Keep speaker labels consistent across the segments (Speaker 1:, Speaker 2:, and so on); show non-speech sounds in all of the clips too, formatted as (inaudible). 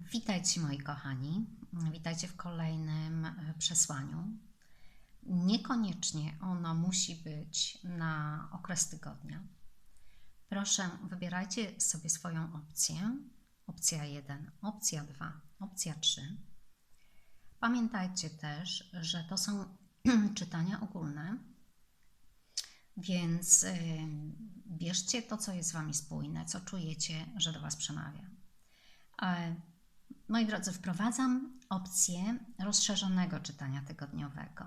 Speaker 1: Witajcie moi kochani, witajcie w kolejnym e, przesłaniu. Niekoniecznie ono musi być na okres tygodnia. Proszę, wybierajcie sobie swoją opcję. Opcja 1, opcja 2, opcja 3. Pamiętajcie też, że to są (clears throat) czytania ogólne, więc yy, bierzcie to, co jest z Wami spójne, co czujecie, że do Was przemawia. E, moi drodzy, wprowadzam opcję rozszerzonego czytania tygodniowego,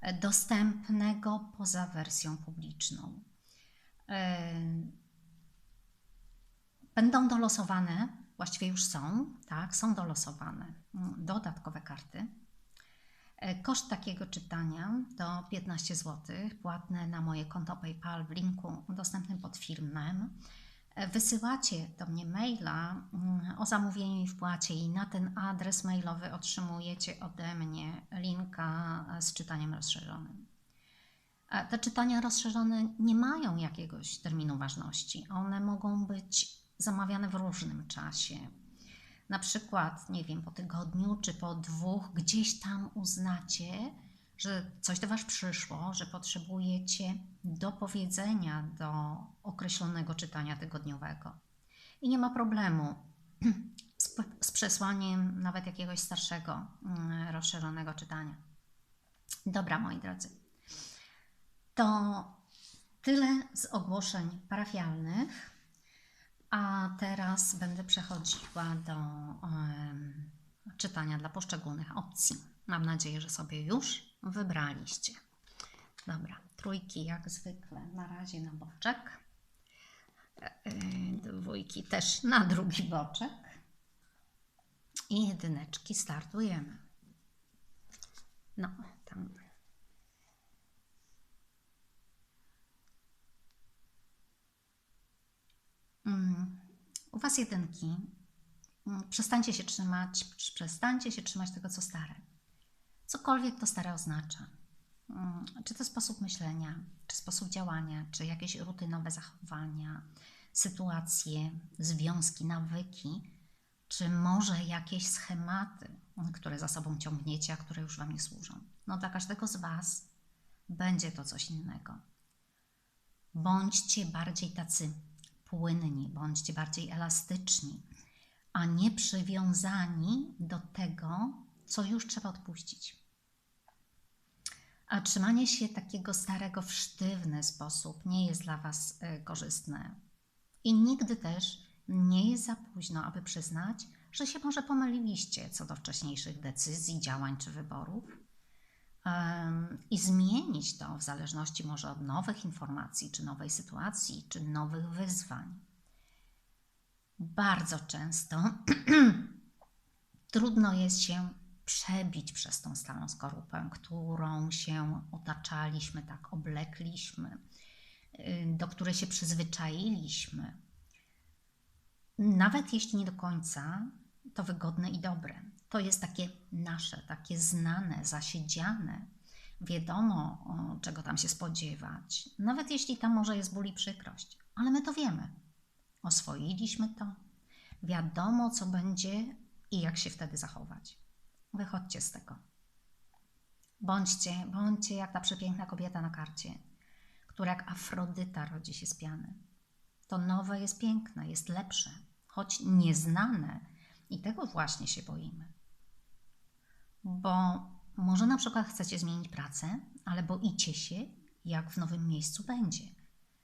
Speaker 1: e, dostępnego poza wersją publiczną. E, będą dolosowane, właściwie już są, tak, są dolosowane mm, dodatkowe karty. Koszt takiego czytania to 15 zł, płatne na moje konto PayPal w linku dostępnym pod filmem wysyłacie do mnie maila mm, o zamówieniu i wpłacie i na ten adres mailowy otrzymujecie ode mnie linka z czytaniem rozszerzonym. Te czytania rozszerzone nie mają jakiegoś terminu ważności. One mogą być zamawiane w różnym czasie. Na przykład, nie wiem, po tygodniu czy po dwóch, gdzieś tam uznacie, że coś do Was przyszło, że potrzebujecie dopowiedzenia do określonego czytania tygodniowego. I nie ma problemu (clears throat) z, z przesłaniem nawet jakiegoś starszego, mm, rozszerzonego czytania. Dobra, moi drodzy. To tyle z ogłoszeń parafialnych. A teraz będę przechodziła do um, czytania dla poszczególnych opcji. Mam nadzieję, że sobie już wybraliście. Dobra, trójki jak zwykle na razie na boczek. E, e, dwójki też na drugi boczek. I jedyneczki startujemy. No, tam. Mm, u Was jedynki. Mm, przestańcie się trzymać, przestańcie się trzymać tego, co stare cokolwiek to stare oznacza. Mm, czy to sposób myślenia, czy sposób działania, czy jakieś rutynowe zachowania, sytuacje, związki, nawyki, czy może jakieś schematy, które za sobą ciągniecie, a które już Wam nie służą. No dla każdego z Was będzie to coś innego. Bądźcie bardziej tacy płynni, bądźcie bardziej elastyczni, a nie przywiązani do tego, co już trzeba odpuścić. A trzymanie się takiego starego w sztywny sposób nie jest dla Was e, korzystne. I nigdy też nie jest za późno, aby przyznać, że się może pomyliliście co do wcześniejszych decyzji, działań czy wyborów i zmienić to w zależności może od nowych informacji, czy nowej sytuacji, czy nowych wyzwań. Bardzo często (clears throat) trudno jest się przebić przez tą starą skorupę, którą się otaczaliśmy, tak oblekliśmy, y, do której się przyzwyczailiśmy. Nawet jeśli nie do końca, to wygodne i dobre. To jest takie nasze, takie znane, zasiedziane. Wiadomo, czego tam się spodziewać. Nawet jeśli tam może jest ból i przykrość, ale my to wiemy. Oswoiliśmy to. Wiadomo, co będzie i jak się wtedy zachować. Wychodźcie z tego. Bądźcie, bądźcie jak ta przepiękna kobieta na karcie, która jak Afrodyta rodzi się z piany. To nowe jest piękne, jest lepsze, choć nieznane i tego właśnie się boimy. Bo może na przykład chcecie zmienić pracę, ale boicie się, jak w nowym miejscu będzie.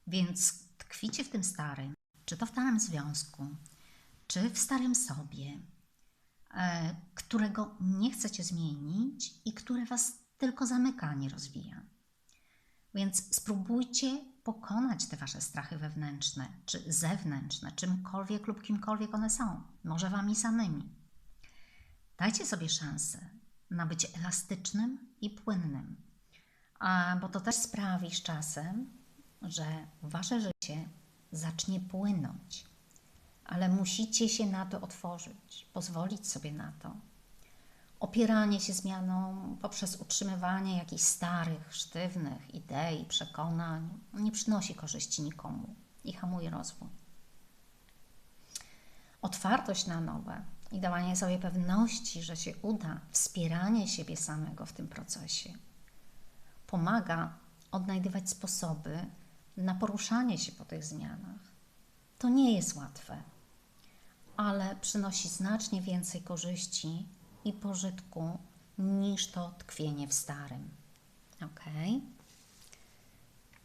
Speaker 1: Więc tkwicie w tym starym, czy to w starym związku, czy w starym sobie, którego nie chcecie zmienić i które Was tylko zamyka, nie rozwija. Więc spróbujcie pokonać te Wasze strachy wewnętrzne czy zewnętrzne, czymkolwiek lub kimkolwiek one są, może Wami samymi. Dajcie sobie szansę na bycie elastycznym i płynnym, bo to też sprawi z czasem, że Wasze życie zacznie płynąć ale musicie się na to otworzyć, pozwolić sobie na to. Opieranie się zmianą poprzez utrzymywanie jakichś starych, sztywnych idei, przekonań nie przynosi korzyści nikomu i hamuje rozwój. Otwartość na nowe i dawanie sobie pewności, że się uda, wspieranie siebie samego w tym procesie, pomaga odnajdywać sposoby na poruszanie się po tych zmianach. To nie jest łatwe, ale przynosi znacznie więcej korzyści i pożytku niż to tkwienie w starym. Ok?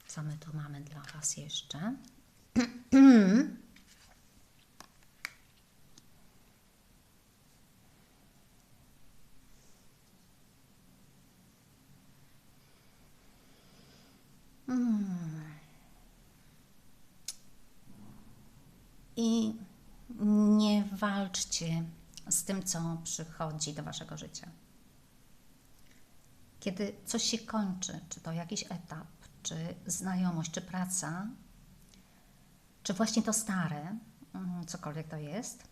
Speaker 1: Co my tu mamy dla Was jeszcze? (clears throat) I nie walczcie z tym, co przychodzi do Waszego życia. Kiedy coś się kończy, czy to jakiś etap, czy znajomość, czy praca, czy właśnie to stare, mm, cokolwiek to jest,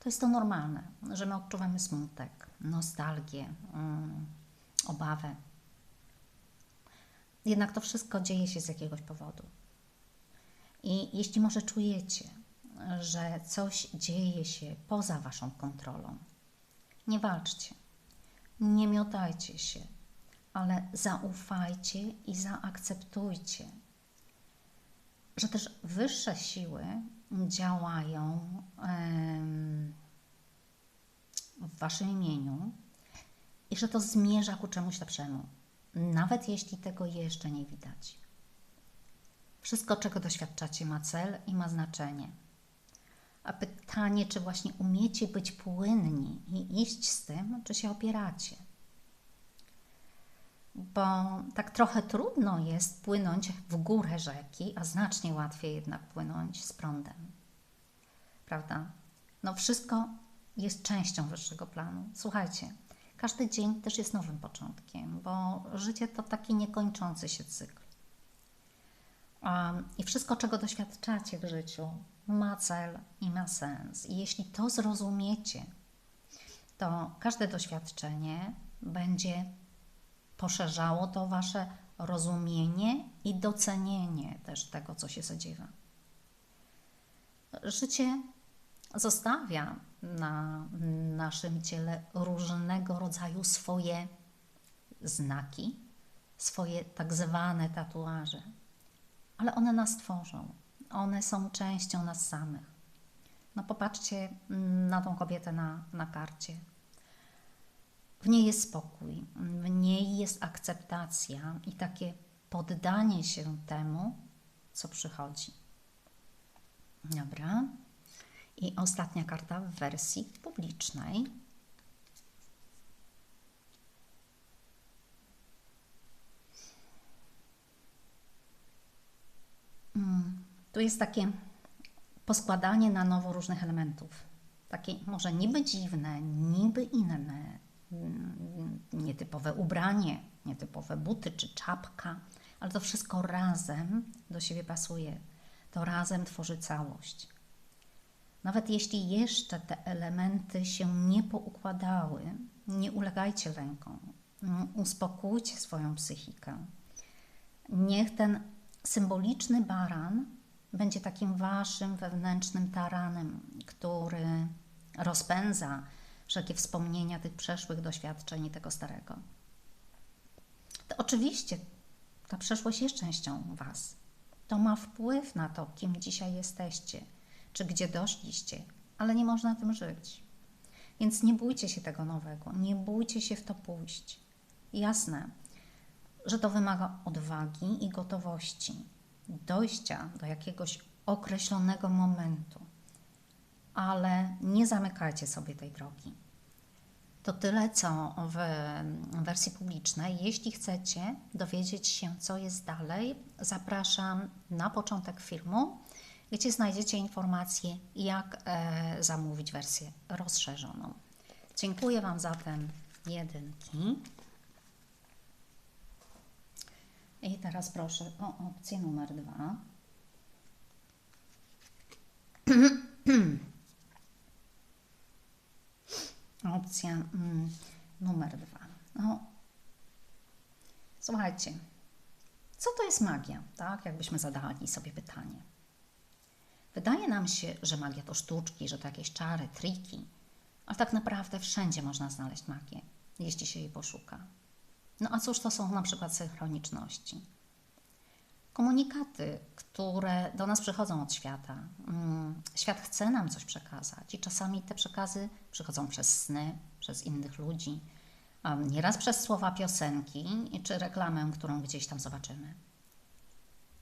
Speaker 1: to jest to normalne, że my odczuwamy smutek, nostalgię, mm, obawę. Jednak to wszystko dzieje się z jakiegoś powodu. I jeśli może czujecie, że coś dzieje się poza Waszą kontrolą, nie walczcie, nie miotajcie się, ale zaufajcie i zaakceptujcie, że też wyższe siły działają w Waszym imieniu i że to zmierza ku czemuś lepszemu, nawet jeśli tego jeszcze nie widać. Wszystko, czego doświadczacie, ma cel i ma znaczenie. A pytanie, czy właśnie umiecie być płynni i iść z tym, czy się opieracie bo tak trochę trudno jest płynąć w górę rzeki, a znacznie łatwiej jednak płynąć z prądem. Prawda? No wszystko jest częścią wyższego planu. Słuchajcie, każdy dzień też jest nowym początkiem, bo życie to taki niekończący się cykl. I wszystko, czego doświadczacie w życiu, ma cel i ma sens. I jeśli to zrozumiecie, to każde doświadczenie będzie poszerzało to Wasze rozumienie i docenienie też tego, co się zadziewa. Życie zostawia na naszym ciele różnego rodzaju swoje znaki, swoje tak zwane tatuaże, ale one nas tworzą, one są częścią nas samych. No popatrzcie na tą kobietę na, na karcie. W niej jest spokój, w niej jest akceptacja i takie poddanie się temu, co przychodzi. Dobra. I ostatnia karta w wersji publicznej. Tu jest takie poskładanie na nowo różnych elementów. Takie może niby dziwne, niby inne, Mm, nietypowe ubranie, nietypowe buty czy czapka, ale to wszystko razem do siebie pasuje. To razem tworzy całość. Nawet jeśli jeszcze te elementy się nie poukładały, nie ulegajcie lękom. Uspokójcie swoją psychikę. Niech ten symboliczny baran będzie takim waszym wewnętrznym taranem, który rozpędza wszelkie wspomnienia tych przeszłych doświadczeń i tego starego. To oczywiście ta przeszłość jest częścią Was. To ma wpływ na to, kim dzisiaj jesteście, czy gdzie doszliście, ale nie można tym żyć. Więc nie bójcie się tego nowego, nie bójcie się w to pójść. Jasne, że to wymaga odwagi i gotowości, dojścia do jakiegoś określonego momentu, ale nie zamykajcie sobie tej drogi. To tyle, co w wersji publicznej. Jeśli chcecie dowiedzieć się, co jest dalej, zapraszam na początek filmu, gdzie znajdziecie informacje, jak e, zamówić wersję rozszerzoną. Dziękuję Wam zatem jedynki. I teraz proszę o opcję numer dwa. (clears throat) Opcja mm, numer dwa. No, słuchajcie, co to jest magia? Tak, jakbyśmy zadali sobie pytanie. Wydaje nam się, że magia to sztuczki, że to jakieś czary, triki, Ale tak naprawdę wszędzie można znaleźć magię, jeśli się jej poszuka. No a cóż to są na przykład synchroniczności? Komunikaty, które do nas przychodzą od świata. Mm, świat chce nam coś przekazać i czasami te przekazy przychodzą przez sny, przez innych ludzi, nieraz przez słowa piosenki czy reklamę, którą gdzieś tam zobaczymy.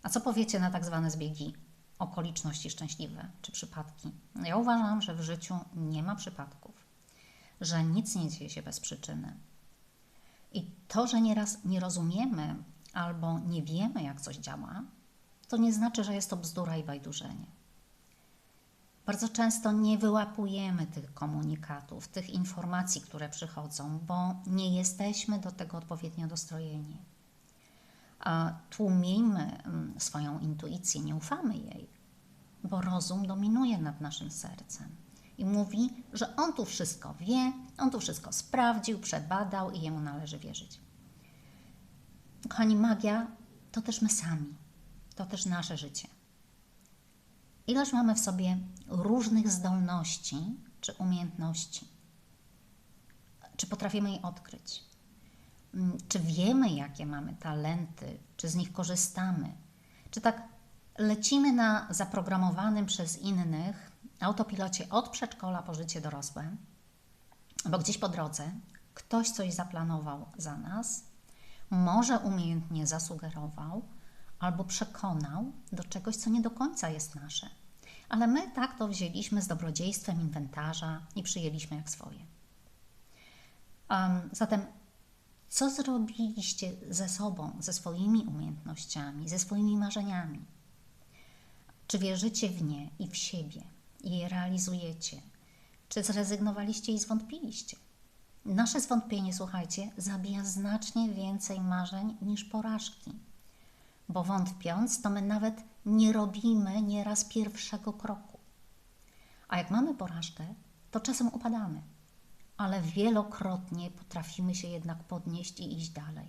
Speaker 1: A co powiecie na tak zwane zbiegi okoliczności szczęśliwe czy przypadki? Ja uważam, że w życiu nie ma przypadków, że nic nie dzieje się bez przyczyny. I to, że nieraz nie rozumiemy albo nie wiemy, jak coś działa, to nie znaczy, że jest to bzdura i bajdurzenie. Bardzo często nie wyłapujemy tych komunikatów, tych informacji, które przychodzą, bo nie jesteśmy do tego odpowiednio dostrojeni. A tłumijmy mm, swoją intuicję, nie ufamy jej, bo rozum dominuje nad naszym sercem i mówi, że on tu wszystko wie, on tu wszystko sprawdził, przebadał i jemu należy wierzyć. Kochani, magia to też my sami, to też nasze życie. Ileż mamy w sobie różnych zdolności czy umiejętności? Czy potrafimy je odkryć? Mm, czy wiemy, jakie mamy talenty? Czy z nich korzystamy? Czy tak lecimy na zaprogramowanym przez innych autopilocie od przedszkola po życie dorosłe? Bo gdzieś po drodze ktoś coś zaplanował za nas, może umiejętnie zasugerował, albo przekonał do czegoś, co nie do końca jest nasze. Ale my tak to wzięliśmy z dobrodziejstwem inwentarza i przyjęliśmy jak swoje. Um, zatem, co zrobiliście ze sobą, ze swoimi umiejętnościami, ze swoimi marzeniami? Czy wierzycie w nie i w siebie i je realizujecie? Czy zrezygnowaliście i zwątpiliście? Nasze zwątpienie, słuchajcie, zabija znacznie więcej marzeń niż porażki bo wątpiąc, to my nawet nie robimy nieraz pierwszego kroku. A jak mamy porażkę, to czasem upadamy, ale wielokrotnie potrafimy się jednak podnieść i iść dalej.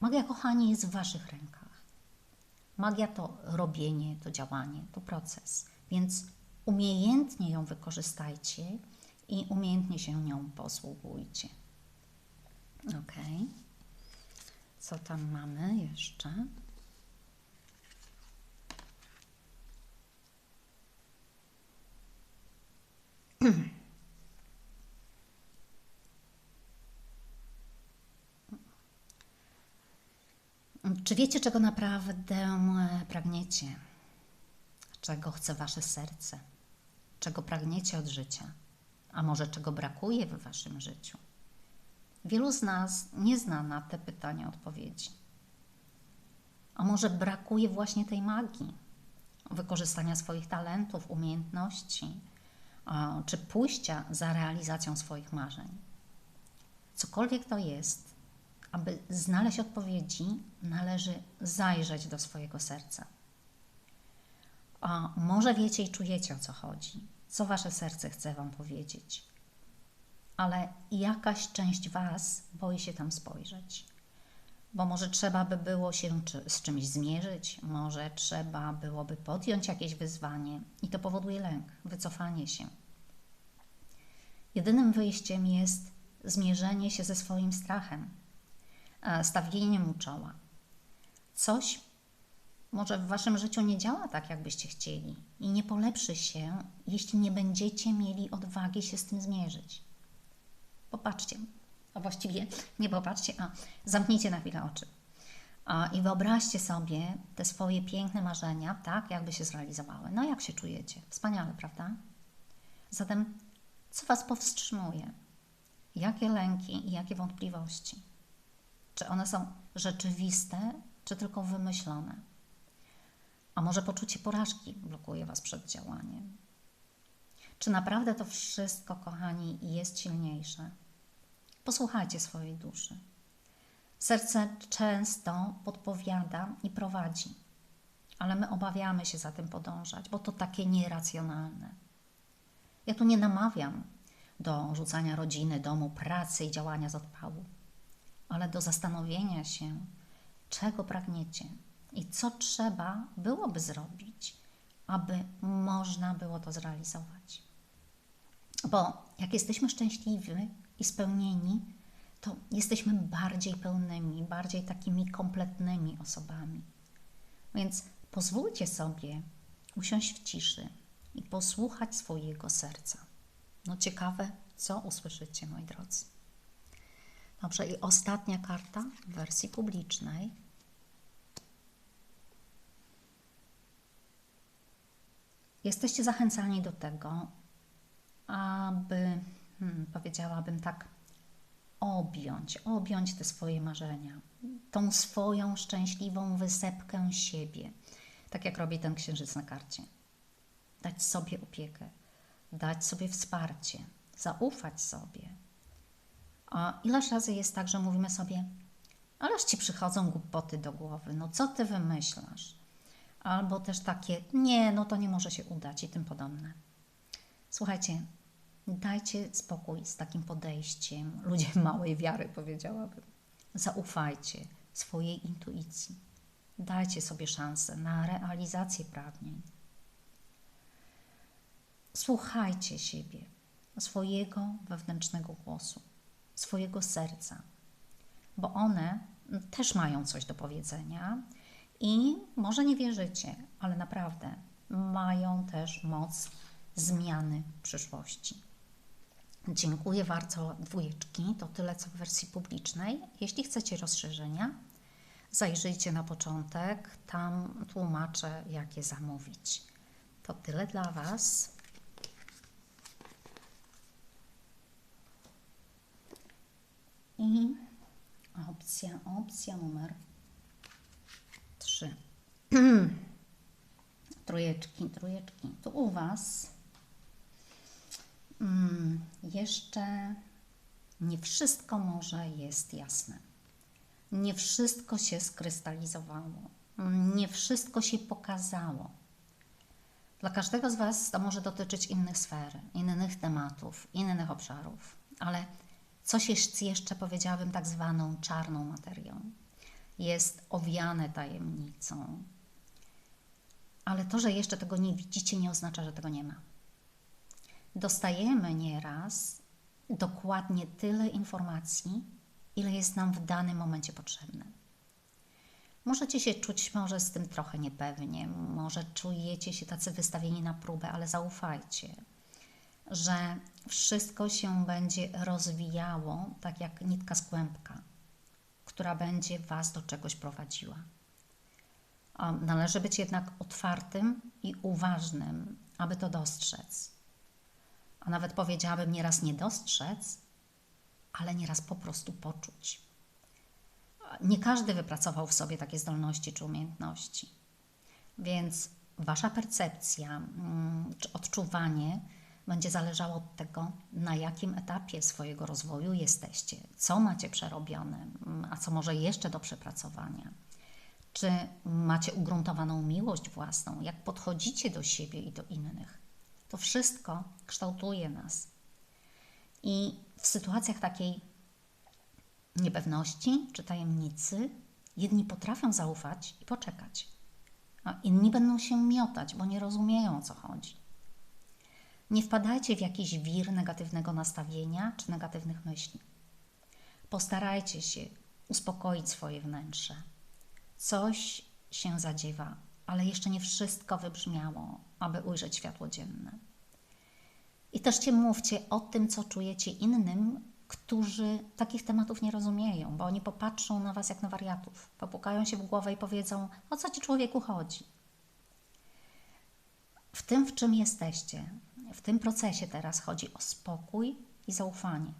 Speaker 1: Magia, kochani, jest w Waszych rękach. Magia to robienie, to działanie, to proces, więc umiejętnie ją wykorzystajcie i umiejętnie się nią posługujcie. Okay. Co tam mamy jeszcze? (clears throat) Czy wiecie, czego naprawdę pragniecie? Czego chce Wasze serce? Czego pragniecie od życia? A może czego brakuje w Waszym życiu? Wielu z nas nie zna na te pytania odpowiedzi. A może brakuje właśnie tej magii, wykorzystania swoich talentów, umiejętności, czy pójścia za realizacją swoich marzeń. Cokolwiek to jest, aby znaleźć odpowiedzi, należy zajrzeć do swojego serca. A może wiecie i czujecie o co chodzi, co wasze serce chce wam powiedzieć ale jakaś część Was boi się tam spojrzeć. Bo może trzeba by było się z czymś zmierzyć, może trzeba byłoby podjąć jakieś wyzwanie i to powoduje lęk, wycofanie się. Jedynym wyjściem jest zmierzenie się ze swoim strachem, stawienie mu czoła. Coś może w waszym życiu nie działa tak, jakbyście chcieli i nie polepszy się, jeśli nie będziecie mieli odwagi się z tym zmierzyć. Popatrzcie, a właściwie nie popatrzcie, a zamknijcie na chwilę oczy. A, I wyobraźcie sobie te swoje piękne marzenia, tak, jakby się zrealizowały. No, jak się czujecie? Wspaniale, prawda? Zatem, co Was powstrzymuje? Jakie lęki i jakie wątpliwości? Czy one są rzeczywiste, czy tylko wymyślone? A może poczucie porażki blokuje Was przed działaniem? Czy naprawdę to wszystko, kochani, jest silniejsze? Posłuchajcie swojej duszy. Serce często podpowiada i prowadzi, ale my obawiamy się za tym podążać, bo to takie nieracjonalne. Ja tu nie namawiam do rzucania rodziny, domu, pracy i działania z odpału, ale do zastanowienia się, czego pragniecie i co trzeba byłoby zrobić, aby można było to zrealizować. Bo jak jesteśmy szczęśliwi i spełnieni, to jesteśmy bardziej pełnymi, bardziej takimi kompletnymi osobami. Więc pozwólcie sobie usiąść w ciszy i posłuchać swojego serca. No ciekawe, co usłyszycie, moi drodzy. Dobrze, i ostatnia karta w wersji publicznej. Jesteście zachęcani do tego, aby, hmm, powiedziałabym tak, objąć, objąć te swoje marzenia, tą swoją szczęśliwą wysepkę siebie, tak jak robi ten księżyc na karcie. Dać sobie opiekę, dać sobie wsparcie, zaufać sobie. A ileż razy jest tak, że mówimy sobie, ależ ci przychodzą głupoty do głowy, no co ty wymyślasz? Albo też takie, nie, no to nie może się udać i tym podobne. Słuchajcie, dajcie spokój z takim podejściem, ludzie (laughs) małej wiary powiedziałabym. Zaufajcie swojej intuicji. Dajcie sobie szansę na realizację pragnień. Słuchajcie siebie, swojego wewnętrznego głosu, swojego serca, bo one też mają coś do powiedzenia i może nie wierzycie, ale naprawdę mają też moc zmiany przyszłości. Dziękuję bardzo dwójeczki. To tyle co w wersji publicznej. Jeśli chcecie rozszerzenia, zajrzyjcie na początek. Tam tłumaczę, jak je zamówić. To tyle dla Was. I opcja, opcja numer 3. (clears throat) trójeczki, trójeczki. Tu u Was hmm, jeszcze nie wszystko może jest jasne. Nie wszystko się skrystalizowało. Nie wszystko się pokazało. Dla każdego z Was to może dotyczyć innych sfer, innych tematów, innych obszarów, ale coś jest jeszcze, powiedziałabym, tak zwaną czarną materią. Jest owiane tajemnicą. Ale to, że jeszcze tego nie widzicie, nie oznacza, że tego nie ma dostajemy nieraz dokładnie tyle informacji, ile jest nam w danym momencie potrzebne. Możecie się czuć może z tym trochę niepewnie, może czujecie się tacy wystawieni na próbę, ale zaufajcie, że wszystko się będzie rozwijało tak jak nitka z kłębka, która będzie Was do czegoś prowadziła. Należy być jednak otwartym i uważnym, aby to dostrzec a nawet powiedziałabym nieraz nie dostrzec, ale nieraz po prostu poczuć. Nie każdy wypracował w sobie takie zdolności czy umiejętności. Więc wasza percepcja mm, czy odczuwanie będzie zależało od tego, na jakim etapie swojego rozwoju jesteście, co macie przerobione, mm, a co może jeszcze do przepracowania. Czy macie ugruntowaną miłość własną, jak podchodzicie do siebie i do innych. To wszystko kształtuje nas. I w sytuacjach takiej niepewności czy tajemnicy, jedni potrafią zaufać i poczekać, a inni będą się miotać, bo nie rozumieją o co chodzi. Nie wpadajcie w jakiś wir negatywnego nastawienia czy negatywnych myśli. Postarajcie się uspokoić swoje wnętrze. Coś się zadziewa, ale jeszcze nie wszystko wybrzmiało, aby ujrzeć światło dzienne. I też Cię mówcie o tym, co czujecie innym, którzy takich tematów nie rozumieją, bo oni popatrzą na Was jak na wariatów, popukają się w głowę i powiedzą, o co Ci człowieku chodzi. W tym, w czym jesteście, w tym procesie teraz chodzi o spokój i zaufanie,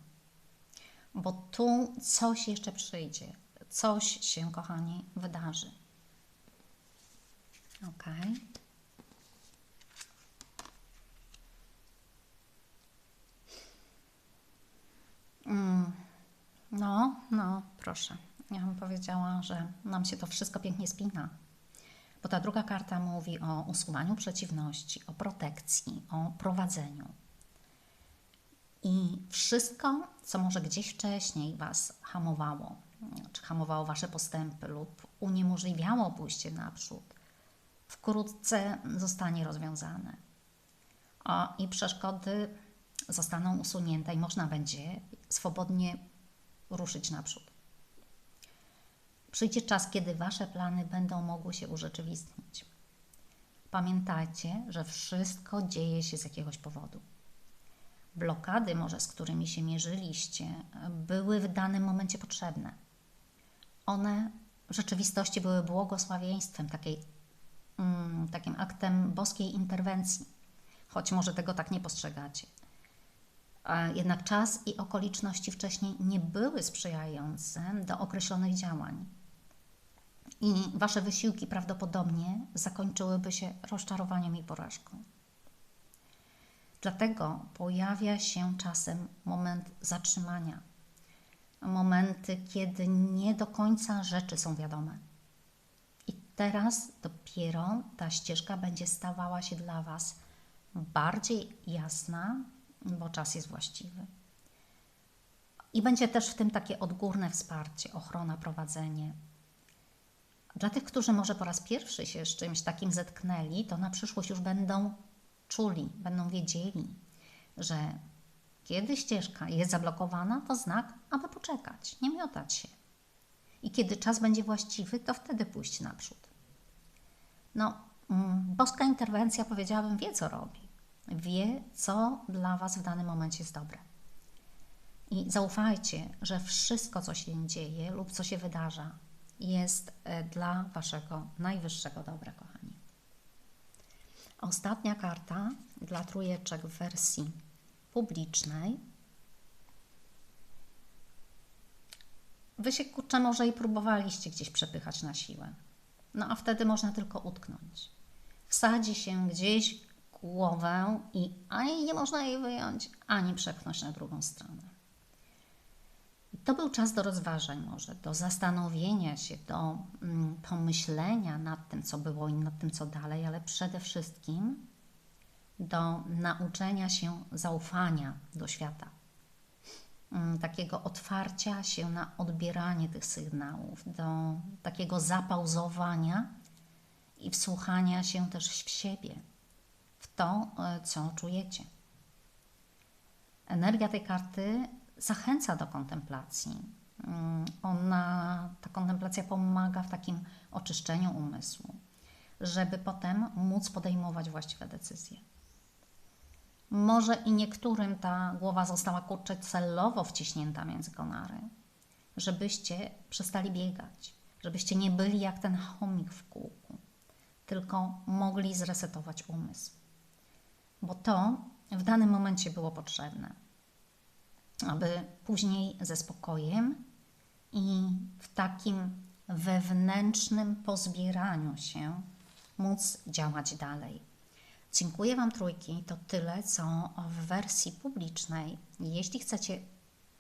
Speaker 1: bo tu coś jeszcze przyjdzie, coś się, kochani, wydarzy. Ok. Mm. No, no, proszę. Ja bym powiedziała, że nam się to wszystko pięknie spina. Bo ta druga karta mówi o usuwaniu przeciwności, o protekcji, o prowadzeniu. I wszystko, co może gdzieś wcześniej Was hamowało, czy hamowało Wasze postępy lub uniemożliwiało pójście naprzód, wkrótce zostanie rozwiązane. O, I przeszkody zostaną usunięte i można będzie swobodnie ruszyć naprzód. Przyjdzie czas, kiedy Wasze plany będą mogły się urzeczywistnić. Pamiętajcie, że wszystko dzieje się z jakiegoś powodu. Blokady, może z którymi się mierzyliście, były w danym momencie potrzebne. One w rzeczywistości były błogosławieństwem, takiej, mm, takim aktem boskiej interwencji, choć może tego tak nie postrzegacie. Jednak czas i okoliczności wcześniej nie były sprzyjające do określonych działań. I wasze wysiłki prawdopodobnie zakończyłyby się rozczarowaniem i porażką. Dlatego pojawia się czasem moment zatrzymania, momenty, kiedy nie do końca rzeczy są wiadome. I teraz dopiero ta ścieżka będzie stawała się dla Was bardziej jasna, bo czas jest właściwy. I będzie też w tym takie odgórne wsparcie, ochrona, prowadzenie. Dla tych, którzy może po raz pierwszy się z czymś takim zetknęli, to na przyszłość już będą czuli, będą wiedzieli, że kiedy ścieżka jest zablokowana, to znak, aby poczekać, nie miotać się. I kiedy czas będzie właściwy, to wtedy pójść naprzód. No, mm, boska interwencja, powiedziałabym, wie co robi. Wie, co dla Was w danym momencie jest dobre. I zaufajcie, że wszystko, co się dzieje lub co się wydarza, jest e, dla Waszego najwyższego dobra, kochani. Ostatnia karta dla trójeczek w wersji publicznej. Wy się kurczę może i próbowaliście gdzieś przepychać na siłę. No a wtedy można tylko utknąć. Wsadzi się gdzieś głowę i ani nie można jej wyjąć, ani przepchnąć na drugą stronę. I to był czas do rozważań może, do zastanowienia się, do mm, pomyślenia nad tym, co było i nad tym, co dalej, ale przede wszystkim do nauczenia się zaufania do świata. Mm, takiego otwarcia się na odbieranie tych sygnałów, do takiego zapauzowania i wsłuchania się też w siebie, w to, e, co czujecie. Energia tej karty zachęca do kontemplacji. Mm, ona, ta kontemplacja pomaga w takim oczyszczeniu umysłu, żeby potem móc podejmować właściwe decyzje. Może i niektórym ta głowa została kurczę celowo wciśnięta między konary, żebyście przestali biegać, żebyście nie byli jak ten chomik w kółku, tylko mogli zresetować umysł. Bo to w danym momencie było potrzebne, aby później ze spokojem i w takim wewnętrznym pozbieraniu się móc działać dalej. Dziękuję Wam trójki. To tyle, co w wersji publicznej. Jeśli chcecie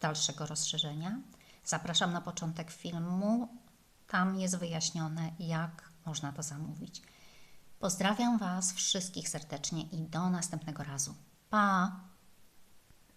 Speaker 1: dalszego rozszerzenia, zapraszam na początek filmu. Tam jest wyjaśnione, jak można to zamówić. Pozdrawiam Was wszystkich serdecznie i do następnego razu. Pa!